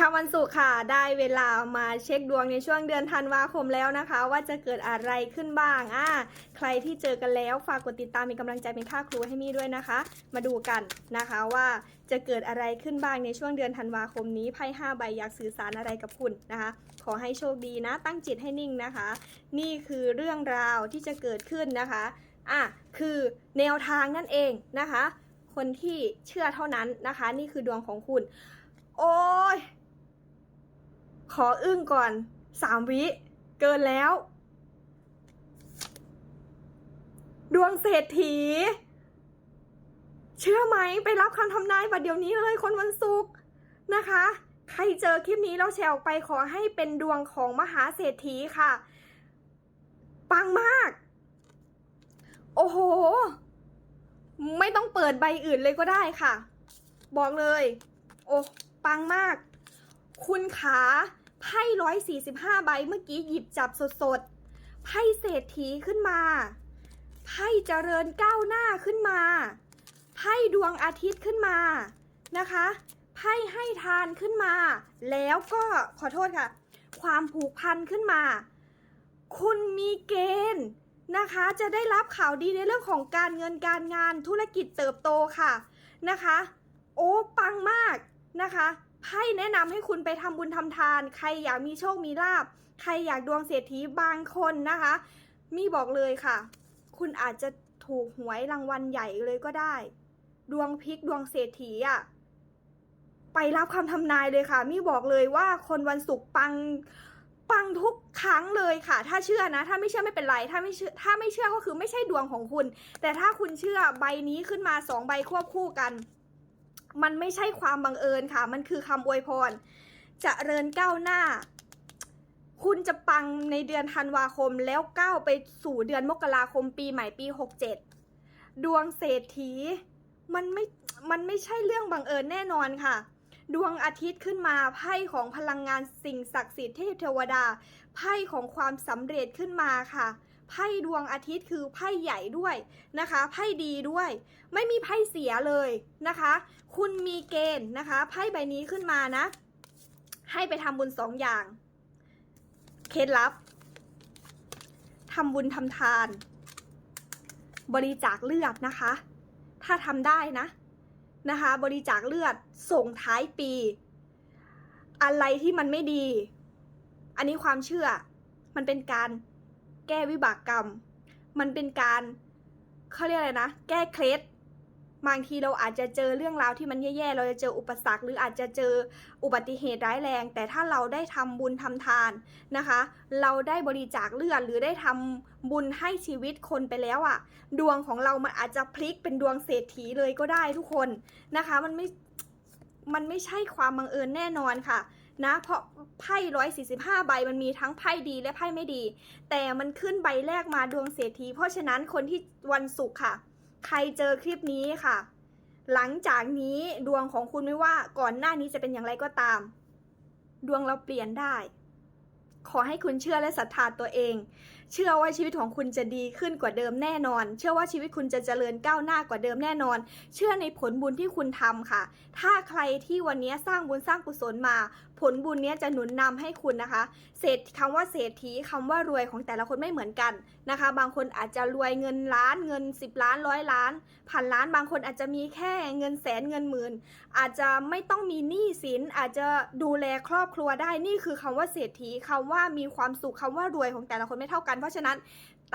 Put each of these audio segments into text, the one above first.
ชาววันศุกร์ค่ะ ได้เวลามาเช็คดวงในช่วงเดือนธันวาคมแล้วนะคะ ว่าจะเกิดอะไรขึ้นบ้างอ่าใครที่เจอกันแล้วฝากกดติดตามเป็นกำลังใจเป็นค่าครูให้มี่ด้วยนะคะ มาดูกันนะคะว่าจะเกิดอะไรขึ้นบ้างในช่วงเดือนธันวาคมนี้ไพ่ห้าใบอยากสื่อสารอะไรกับคุณนะคะ ขอให้โชคดีนะ ตั้งจิตให้นิ่งนะคะ นี่คือเรื่องราวที่จะเกิดขึ้นนะคะอะคือแนวทางนั่นเองนะคะ คนที่เชื่อเท่านั้นนะคะ นี่คือดวงของคุณ โอ้ย ขออึ้งก่อนสามวิ เกินแล้ว ดวงเศรษฐี เชื่อไหมไปรับคำทำนายบัดเดี๋ยวนี้เลยคนวันศุกร์นะคะ ใครเจอคลิปนี้แล้วแชร์ออกไปขอให้เป็นดวงของมหาเศรษฐีค่ะ ปังมาก โอ้โห ไม่ต้องเปิดใบอื่นเลยก็ได้ค่ะ บอกเลย โอ้ปังมาก คุณขาไพ่ร้อยสี่สิบห้าใบเมื่อกี้หยิบจับสดๆไพ่เศรษฐีขึ้นมา ไพ่เจริญก้าวหน้าขึ้นมา ไพ่ดวงอาทิตย์ขึ้นมานะคะไพ่ให้ทานขึ้นมา แล้วก็ขอโทษค่ะ ความผูกพันขึ้นมา คุณมีเกณฑ์นะคะ จะได้รับข่าวดีในเรื่องของการเงินการงานธุรกิจเติบโตค่ะนะคะ โอ้ปังมากนะคะ ไพ่แนะนำให้คุณไปทำบุญทำทาน ใครอยากมีโชคมีลาบ ใครอยากดวงเศรษฐีบางคนนะคะ มีบอกเลยค่ะ คุณอาจจะถูกหวยรางวัลใหญ่เลยก็ได้ ดวงพลิกดวงเศรษฐีอะไปรับคำทำนายเลยค่ะ มี่บอกเลยว่าคนวันศุกร์ปังปังทุกครั้งเลยค่ะ ถ้าเชื่อนะ ถ้าไม่เชื่อไม่เป็นไรถ้าไม่เชื่อถ้าไม่เชื่อก็คือไม่ใช่ดวงของคุณ แต่ถ้าคุณเชื่อใบนี้ขึ้นมาสองใบควบคู่กัน มันไม่ใช่ความบังเอิญค่ะ มันคือคำอวยพรจะเริญก้าวหน้า คุณจะปังในเดือนธันวาคมแล้วก้าวไปสู่เดือนมกราคมปีใหม่ปี 67 ดวงเศรษฐีมันไม่ มันไม่ใช่เรื่องบังเอิญแน่นอนค่ะ ดวงอาทิตย์ขึ้นมาไพ่ของพลังงานสิ่งศักดิ์สิทธิ์เทพเทวดาไพ่ของความสำเร็จขึ้นมาค่ะ ไพ่ดวงอาทิตย์คือไพ่ใหญ่ด้วยนะคะไพ่ดีด้วย ไม่มีไพ่เสียเลยนะคะ คุณมีเกณฑ์นะคะไพ่ใบนี้ขึ้นมานะ ให้ไปทำบุญสองอย่าง เคล็ดลับทำบุญทำทาน บริจาคเลือดนะคะ ถ้าทำได้นะนะคะ บริจาคเลือดส่งท้ายปี อะไรที่มันไม่ดี อันนี้ความเชื่อมันเป็นการ แก้วิบากกรรม มันเป็นการเขาเรียกอะไรนะ แก้เคล็ดบางทีเราอาจจะเจอเรื่องราวที่มันแย่ๆ เราจะเจออุปสรรค หรืออาจจะเจออุบัติเหตุร้ายแรง แต่ถ้าเราได้ทำบุญทำทานนะคะ เราได้บริจาคเลือดหรือได้ทำบุญให้ชีวิตคนไปแล้วอะ่ะ ดวงของเรามันอาจจะพลิกเป็นดวงเศรษฐีเลยก็ได้ทุกคนนะคะ มันไม่ มันไม่ใช่ความบังเอิญแน่นอนค่ะ นะ เพราะไพ่ร้อยสี่สิบห้าใบมันมีทั้งไพ่ดีและไพ่ไม่ดี แต่มันขึ้นใบแรกมาดวงเศรษฐี เพราะฉะนั้นคนที่วันศุกร์ค่ะ ใครเจอคลิปนี้ค่ะ หลังจากนี้ดวงของคุณไม่ว่าก่อนหน้านี้จะเป็นอย่างไรก็ตาม ดวงเราเปลี่ยนได้ ขอให้คุณเชื่อและศรัทธาตัวเอง เชื่อว่าชีวิตของคุณจะดีขึ้นกว่าเดิมแน่นอน เชื่อว่าชีวิตคุณจะเจริญก้าวหน้ากว่าเดิมแน่นอน เชื่อในผลบุญที่คุณทำค่ะ ถ้าใครที่วันนี้สร้างบุญสร้างกุศลมา ผลบุญนี้จะหนุนนำให้คุณนะคะ เศรษฐคำว่าเศรษฐีคำว่ารวยของแต่ละคนไม่เหมือนกันนะคะ บางคนอาจจะรวยเงินล้านเงิน 10 ล้านร้อยล้านพันล้านบางคนอาจจะมีแค่เงินแสนเงินหมื่นอาจจะไม่ต้องมีหนี้สินอาจจะดูแลครอบครัวได้นี่คือคำว่าเศรษฐีคำว่า่ามีความสุขคำว่ารวยของแต่ละคนไม่เท่ากัน เพราะฉะนั้น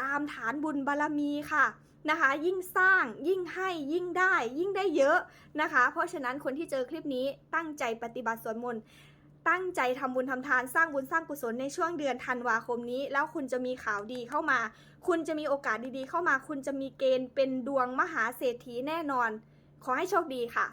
ตามฐานบุญบารมีค่ะนะคะ ยิ่งสร้างยิ่งให้ยิ่งได้ยิ่งได้เยอะนะคะ เพราะฉะนั้นคนที่เจอคลิปนี้ตั้งใจปฏิบัติสวดมนต์ตั้งใจทำบุญทำทานสร้างบุญสร้างกุศลในช่วงเดือนธันวาคมนี้ แล้วคุณจะมีข่าวดีเข้ามา คุณจะมีโอกาสดีๆ เข้ามา คุณจะมีเกณฑ์เป็นดวงมหาเศรษฐีแน่นอน ขอให้โชคดีค่ะ